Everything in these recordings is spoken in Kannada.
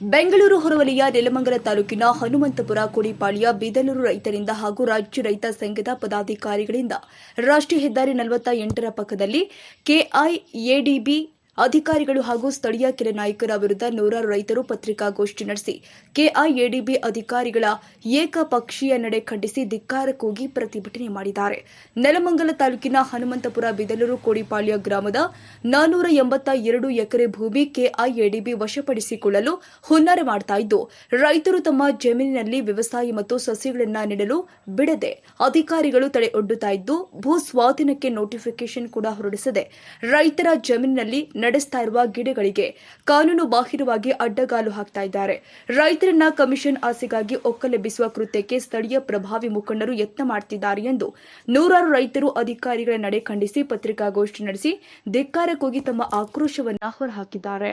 ಬೆಂಗಳೂರು ಹೊರವಲಯ, ನೆಲಮಂಗಲ ತಾಲೂಕಿನ ಹನುಮಂತಪುರ ಕೋಡಿಪಾಳ್ಯ ಬಿದನೂರು ರೈತರಿಂದ ಹಾಗೂ ರಾಜ್ಯ ರೈತ ಸಂಘದ ಪದಾಧಿಕಾರಿಗಳಿಂದ ರಾಷ್ಟ್ರೀಯ ಹೆದ್ದಾರಿ ನಲವತ್ತ ಎಂಟರ ಪಕ್ಕದಲ್ಲಿ ಕೆಐಎಡಿಬಿ ಅಧಿಕಾರಿಗಳು ಹಾಗೂ ಸ್ಥಳೀಯ ಕೆರೆ ನಾಯಕರ ವಿರುದ್ಧ ನೂರಾರು ರೈತರು ಪತ್ರಿಕಾಗೋಷ್ಠಿ ನಡೆಸಿ, ಕೆಐಎಡಿಬಿ ಅಧಿಕಾರಿಗಳ ಏಕಪಕ್ಷೀಯ ನಡೆ ಖಂಡಿಸಿ ಧಿಕ್ಕಾರ ಕೂಗಿ ಪ್ರತಿಭಟನೆ ಮಾಡಿದ್ದಾರೆ. ನೆಲಮಂಗಲ ತಾಲೂಕಿನ ಹನುಮಂತಪುರ ಬಿದಲೂರು ಕೋಡಿಪಾಳ್ಯ ಗ್ರಾಮದ ನಾನೂರ ಎಂಬತ್ತ ಎರಡು ಎಕರೆ ಭೂಮಿ ಕೆಐಎಡಿಬಿ ವಶಪಡಿಸಿಕೊಳ್ಳಲು ಹುನ್ನಾರ ಇದ್ದು, ರೈತರು ತಮ್ಮ ಜಮೀನಿನಲ್ಲಿ ವ್ಯವಸಾಯ ಮತ್ತು ಸಸಿಗಳನ್ನು ನೆಡಲು ಬಿಡದೆ ಅಧಿಕಾರಿಗಳು ತಡೆ ಒಡ್ಡುತ್ತಾ ಇದ್ದು, ಭೂ ಸ್ವಾಧೀನಕ್ಕೆ ನೋಟಿಫಿಕೇಶನ್ ಕೂಡ ಹೊರಡಿಸದೆ ರೈತರ ಜಮೀನಿನಲ್ಲಿ ನಡೆಸ್ತಾ ಇರುವ ಗಿಡಗಳಿಗೆ ಕಾನೂನು ಬಾಹಿರವಾಗಿ ಅಡ್ಡಗಾಲು ಹಾಕ್ತಾ ಇದ್ದಾರೆ. ರೈತರನ್ನ ಕಮಿಷನ್ ಆಸೆಗಾಗಿ ಒಕ್ಕಲೆಬ್ಬಿಸುವ ಕೃತ್ಯಕ್ಕೆ ಸ್ಥಳೀಯ ಪ್ರಭಾವಿ ಮುಖಂಡರು ಯತ್ನ ಮಾಡುತ್ತಿದ್ದಾರೆ ಎಂದು ನೂರಾರು ರೈತರು ಅಧಿಕಾರಿಗಳ ನಡೆ ಖಂಡಿಸಿ ಪತ್ರಿಕಾಗೋಷ್ಠಿ ನಡೆಸಿ ಧಿಕ್ಕಾರ ಕೂಗಿ ತಮ್ಮ ಆಕ್ರೋಶವನ್ನ ಹೊರಹಾಕಿದ್ದಾರೆ.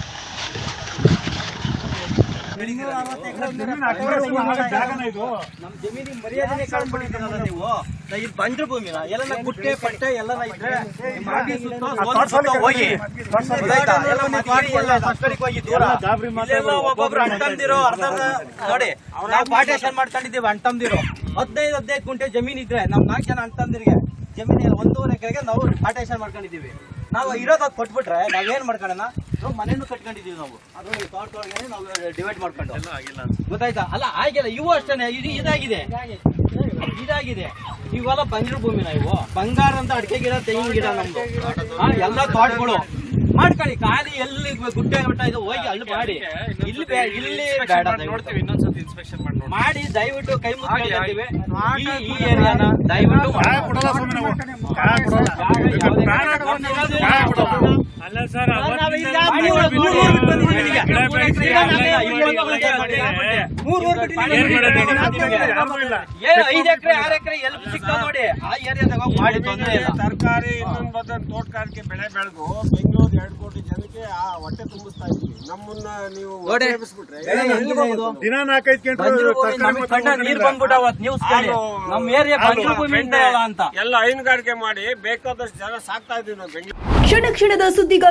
ನಮ್ ಜಮೀನಿಗೆ ಮರ್ಯಾದೆನೆ ಕಳ್ಕೊಂಡಿದ್ದೀರಲ್ಲ ನೀವು? ನಾ ಇದು ಬಂದ್ರ ಭೂಮಿನ ಎಲ್ಲ ಗುಟ್ಟೆ ಪಟ್ಟೆ ಎಲ್ಲ ಇದ್ರೆ ಸುತ್ತ ಹೋಗಿ. ದೂರ. ಒಬ್ಬೊಬ್ರು ಅಂಟಂದಿರೋ ಅರ್ಧ ನೋಡಿ ನಾವು ಪಾರ್ಟೇಷನ್ ಮಾಡ್ಕೊಂಡಿದ್ದೀವಿ ಅಂಟಂದಿರೋ ಹದಿನೈದು ಹದಿನೈದು ಕುಂಟೆ ಜಮೀನ್ ಇದ್ರೆ ನಮ್ ನಾಲ್ಕು ಜನ ಅಣ್ತಂದಿರಿಗೆ ಜಮೀನು ಒಂದೂವರೆ ಎಕರೆಗೆ ನಾವು ಪಾರ್ಟೇಷನ್ ಮಾಡ್ಕೊಂಡಿದ್ದೀವಿ. ನಾವು ಇರೋದು ಕೊಟ್ಬಿಟ್ರೆ ನಾವೇನ್ ಮಾಡ್ಕೊಳ್ಳೋಣ ನಾವು ಮನೇನು ಕಟ್ಕೊಂಡಿದೀವಿ ನಾವು. ಅದು ತೋಟ ತೋಟಗೆ ನಾವು ಡಿವೈಡ್ ಮಾಡ್ಕೊಂಡು. ಗೊತ್ತಾಯ್ತಾ? ಅಲ್ಲ ಆಗಿಲ್ಲ. ಇವು ಅಷ್ಟೇ ಇದು ಇದಾಗಿದೆ. ಇದಾಗಿದೆ. ಇವೆಲ್ಲ ಬಂಜರು ಭೂಮಿನ ಇವು. ಬಂಗಾರ ಅಂತ ಅಡಿಕೆ ಗಿಡ ತೆಂಗಿನ ಗಿಡ ನಮ್ದು. ಎಲ್ಲ ತೋಟಗಳು ಮಾಡ್ಕೊಳ್ಳಿ ಖಾಲಿ ಎಲ್ಲಿ ಗುಡ್ಡೆ ಮಟ್ಟ ಇದು ಹೋಗಿ ಅಲ್ಲಿ ಮಾಡಿ. ಇಲ್ಲಿ ಬೇ- ಇಲ್ಲಿ ಬೇಡ ದಯವಿಟ್ಟು. ಇನ್ನೊಂದ್ಸತಿ ಇನ್ಸ್ಪೆಕ್ಷನ್ ಮಾಡಿ ನೋಡಿ ಮಾಡಿ ದಯವಿಟ್ಟು ಕೈ ಮುಗಿದ್ದೀವಿ ಈ ಈ ಏರಿಯಾನ ದಯವಿಟ್ಟು ಮಾಡಿ. ಐದು ಎಕರೆ ಆರು ಎಕರೆ ಎಲ್ಲಿ ಸಿಗ್ತಾವ ನೋಡಿ. ಆ ಏರಿಯಾದಾಗ ಮಾಡಿ ತೊಂದರೆ ಇಲ್ಲ. ತರಕಾರಿ ಇನ್ನೊಂದು ತೋಟಗಾರಿಕೆ ಬೆಳೆ ಬೆಳೆದು ಬೆಂಗಳೂರು ಎರಡು ಕೋಟಿ ಜನಕ್ಕೆ ಆ ಹೊಟ್ಟೆ ತುಂಬಿಸ್ತಾ ಇದ್ವಿ ನಮ್ಮನ್ನ ನೀವು ದಿನ ನಾಲ್ಕೈದು ಗಂಟೆ ನೀರ್ ನ್ಯೂಸ್ ಏರಿಯಾ ಅಂತ. ಎಲ್ಲ ಹೈನುಗಾರಿಕೆ ಮಾಡಿ ಬೇಕಾದಷ್ಟು ಜನ ಸಾಕ್ತಾ ಇದೀವಿ ನಾವು ಬೆಂಗಳೂರು. ಕ್ಷಣ ಕ್ಷಣದ ಸುದ್ದಿಗಾಗಿ